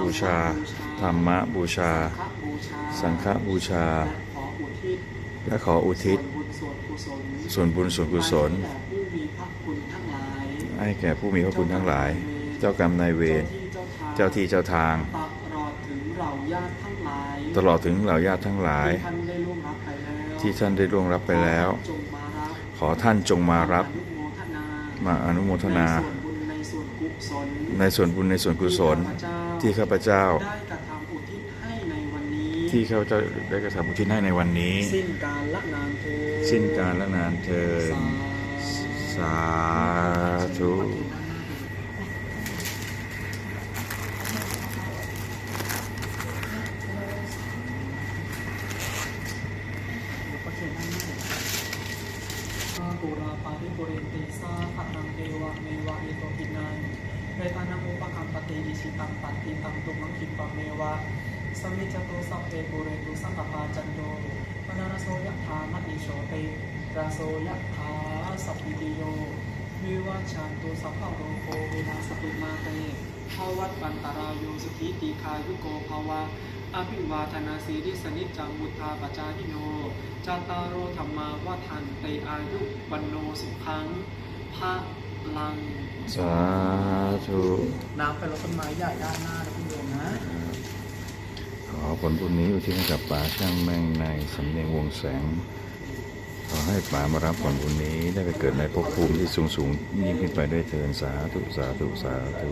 บูชา ธรรมบูชา สังฆบูชา และขออุทิศและขออุทิศส่วนบุญส่วนกุศลส่วนบุญส่วนกุศลให้แก่ผู้มีพระคุณทั้งหลายให้แก่ผู้มีพระคุณทั้งหลาย เจ้ากรรมนายเวร เจ้าที่เจ้าทาง ตลอดถึงเหล่าญาติทั้งหลายตลอดถึงเหล่าญาติทั้งหลายที่ท่านได้ล่วงรับไปแล้วที่ท่านได้ล่วงรับไปแล้ว ขอท่านจงมารับขอท่านจงมารับมาอนุโมทนามาอนุโมทนา ในส่วนบุญในส่วนกุศล ในส่วนบุญในส่วนกุศลที่ข้าพเจ้า ได้กระทำอุทิศให้ในวันนี้ ที่ข้าพเจ้าได้กระทำอุทิศให้ในวันนี้ สิ้นการละนานเธอญสิ้นการและนานเทินสาธุก็เขียนให้ข้าปุราปาริปุเรนติสาขนังเอวะเมวะอิโตปินัง เวตานังอุปกัมปติอิชิตังปัตติตังตุมังคิปะเมวะสมิจตุสัพเพปุเรตุสังกปาจันโยปนารโสยะธามะอิโชเตราโสยะธาสัพพิติโยวิวัชันตุสัพพะโรโควินาสตุมาเตภวัตปันตรายโยสุขีติคายุโกภาวะอภิวาทนาสีริสนิจจังมุทาปจายิโนจาตารโรธรรมาวัฏันเตอายุวันโนสุขังพระ ลังสาธุน้ำไปรดต้นไม้ใหญ่ด้านหน้านะคุณโยมนะ ขอผลบุญนี้อุทิศให้กับป๋าช่างแม่งในสำเนียงวงแสง ขอให้ป๋ามารับผลบุญนี้ได้ไปเกิดในภพภูมิที่สูงสูงๆยิ่งขึ้นไปด้วยเทินสาธุสาธุสาธุ